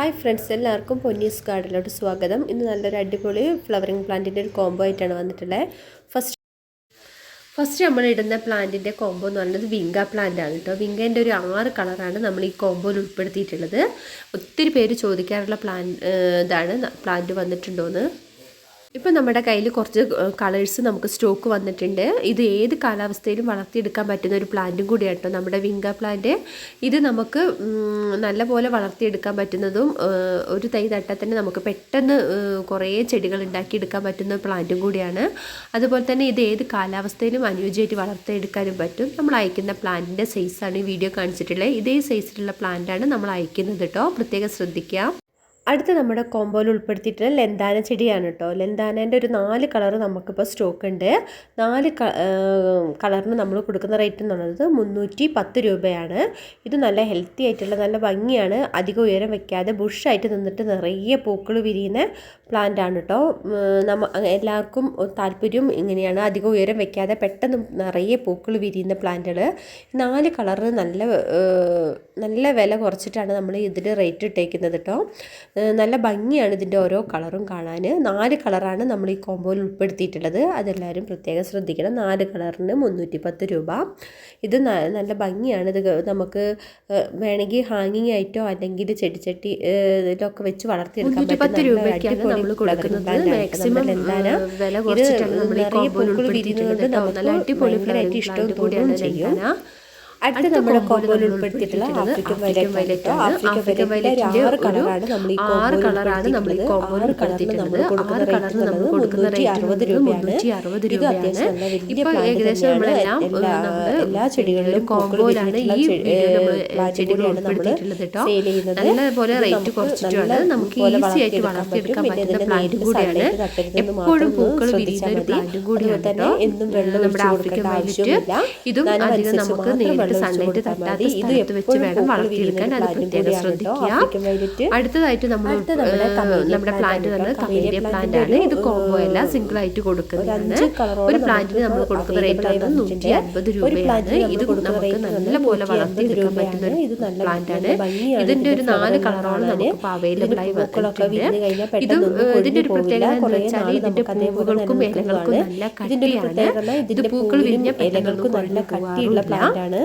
Hi friends എല്ലാവർക്കും പൊന്നീസ് ഗാർഡനിലോട്ട് സ്വാഗതം. ഇന്ന് നല്ലൊരു അടിപൊളി ഫ്ലവറിങ് പ്ലാന്റിന്റെ ഒരു കോംബോ ആയിട്ടാണ് വന്നിട്ടുള്ളത് ഫസ്റ്റ് ഫസ്റ്റ് നമ്മൾ ഇടുന്ന പ്ലാന്റിന്റെ കോംബോ എന്ന് പറയുന്നത് വിങ്ക പ്ലാന്റ് ആണ് കേട്ടോ. വിങ്കേന്റെ ഒരു ആറ് കളറാണ് നമ്മൾ ഈ കോംബോയിൽ ഉൾപ്പെടുത്തിയിട്ടുള്ളത്. ഒത്തിരി പേര് ചോദിക്കാറുള്ള പ്ലാൻ ഇതാണ്. പ്ലാന്റ് വന്നിട്ടുണ്ടോയെന്ന് ഇപ്പം നമ്മുടെ കയ്യിൽ കുറച്ച് കളേഴ്സ് നമുക്ക് സ്റ്റോക്ക് വന്നിട്ടുണ്ട്. ഇത് ഏത് കാലാവസ്ഥയിലും വളർത്തിയെടുക്കാൻ പറ്റുന്ന ഒരു പ്ലാന്റും കൂടിയാണ് കേട്ടോ നമ്മുടെ വിങ്ക പ്ലാന്റ് ഇത് നമുക്ക് നല്ലപോലെ വളർത്തിയെടുക്കാൻ പറ്റുന്നതും ഒരു തൈ തട്ടാൽ തന്നെ നമുക്ക് പെട്ടെന്ന് കുറേ ചെടികൾ ഉണ്ടാക്കിയെടുക്കാൻ പറ്റുന്ന പ്ലാന്റും കൂടിയാണ്. അതുപോലെ തന്നെ ഇത് ഏത് കാലാവസ്ഥയിലും അനുയോജ്യമായിട്ട് വളർത്തിയെടുക്കാനും പറ്റും. നമ്മൾ അയക്കുന്ന പ്ലാന്റിന്റെ സൈസാണ് ഈ വീഡിയോ കാണിച്ചിട്ടുള്ളത്. ഇതേ സൈസിലുള്ള പ്ലാന്റാണ് നമ്മൾ അയക്കുന്നത് കേട്ടോ പ്രത്യേകം ശ്രദ്ധിക്കുക. അടുത്ത നമ്മുടെ കോമ്പോയിൽ ഉൾപ്പെടുത്തിയിട്ടുള്ള ലെന്താന ചെടിയാണ് കേട്ടോ. ലെന്താനേന്റെ ഒരു നാല് കളർ നമുക്കിപ്പോൾ സ്റ്റോക്ക് ഉണ്ട്. നാല് കളറിന് നമ്മൾ കൊടുക്കുന്ന റേറ്റ് എന്ന് പറയുന്നത് മുന്നൂറ്റി പത്ത് രൂപയാണ്. ഇത് നല്ല ഹെൽത്തി ആയിട്ടുള്ള നല്ല ഭംഗിയാണ്. അധികം ഉയരം വയ്ക്കാതെ ബുഷായിട്ട് നിന്നിട്ട് നിറയെ പൂക്കൾ വിരിയുന്ന പ്ലാന്റ് ആണ് കേട്ടോ. നമ്മ എല്ലാവർക്കും താല്പര്യം ഇങ്ങനെയാണ്. അധികം ഉയരം വയ്ക്കാതെ പെട്ടെന്ന് നിറയെ പൂക്കൾ വിരിയുന്ന പ്ലാന്റുകൾ നാല് കളറിന് നല്ല നല്ല വില കുറച്ചിട്ടാണ് നമ്മൾ ഇതിൽ റേറ്റ് ഇട്ടേക്കുന്നത് കേട്ടോ. നല്ല ഭംഗിയാണ് ഇതിന്റെ ഓരോ കളറും കാണാൻ. നാല് കളറാണ് നമ്മൾ ഈ കോമ്പോയിൽ ഉൾപ്പെടുത്തിയിട്ടുള്ളത്. അതെല്ലാവരും പ്രത്യേകം ശ്രദ്ധിക്കണം. നാല് കളറിന് മുന്നൂറ്റി പത്ത് രൂപ. ഇത് നല്ല ഭംഗിയാണ്. ഇത് നമുക്ക് വേണമെങ്കിൽ ഹാങ്ങിങ് ആയിട്ടോ അല്ലെങ്കിൽ ചെടിച്ചട്ടി ഇതൊക്കെ വെച്ച് വളർത്തിയെടുക്കാൻ പറ്റും നമ്മൾ കൊടുക്കുന്നത്. മാക്സിമം വില കുറച്ചിട്ടാണ് നമ്മൾ ഈ കോമ്പോയിൽ ഉൾപ്പെടുത്തിയിട്ടുള്ളത്. നമുക്ക് ഇഷ്ടം ചെയ്യും. അടുത്ത നമ്മുടെ കോമ്പോയിൽ ഉൾപ്പെടുത്തിയിട്ടുള്ള ആഫ്രിക്കൻ വയലറ്റ് ആഫ്രിക്കൻ വയലറ്റിന്റെ ആറ് കളറാണ് നമ്മൾ ഈ ആറ് കളറാണ് നമ്മൾ ഈ കോമ്പോയിൽ ഉൾപ്പെടുത്തിയിട്ടുള്ളത്. ആറ് കളറിന് നമ്മൾ കൊടുക്കുന്ന റേറ്റ് അറുപത് രൂപയാണ്. ഇപ്പോൾ ഏകദേശം നമ്മളെല്ലാം എല്ലാ ചെടികളിലും കോമ്പോയിലാണ് ഈ ചെടികൾ ഉൾപ്പെടുത്തിയിട്ടുള്ളത് കേട്ടോ നല്ലപോലെ റേറ്റ് കുറച്ചിട്ടാണ് നമുക്ക് ഈസി ആയിട്ട് വളർത്തിയെടുക്കാൻ പറ്റുന്ന പ്ലാന്റ് കൂടിയാണ്. എപ്പോഴും പൂക്കൾ വിരിയുന്ന ഒരു പ്ലാന്റും കൂടിയാണ് കേട്ടോ നമ്മുടെ ആഫ്രിക്കൻ വയലറ്റ് ഇതും അധികം നമുക്ക് നേരിട്ട് സൺലൈറ്റ് തട്ടാതെ ഇത് വെച്ച് വേണം വളർത്തിയെടുക്കാൻ അത് പ്രത്യേകം ശ്രദ്ധിക്കുക. അടുത്തതായിട്ട് നമ്മൾ നമ്മുടെ പ്ലാന്റ് തന്നെ കമേരിയ പ്ലാന്റ് ആണ്. ഇത് കോംബോ അല്ല സിംഗിൾ ആയിട്ട് കൊടുക്കുന്നതാണ് ഒരു പ്ലാന്റിന് നമ്മൾ കൊടുക്കുന്ന റേറ്റ് ആണ് നൂറ്റി അൻപത് രൂപയാണ്. ഇത് നമുക്ക് നല്ല പോലെ വളർത്തിയെടുക്കാൻ പറ്റുന്ന ഒരു പ്ലാന്റ് ആണ്. ഇതിന്റെ ഒരു നാല് കളറാണ്. നമുക്ക് അവൈലബിൾ ആയി വന്നിട്ടുണ്ട്. ഇതും ഇതിന്റെ ഒരു പ്രത്യേകത എന്ന് വെച്ചാൽ ഇതിന്റെ പൂവുകൾക്കും ഇലകൾക്കും നല്ല കട്ടിയാണ്. ഇത് പൂക്കൾ വിരിഞ്ഞ ഇലകൾക്കും നല്ല കട്ടിയുള്ള പ്ലാന്റ് ആണ്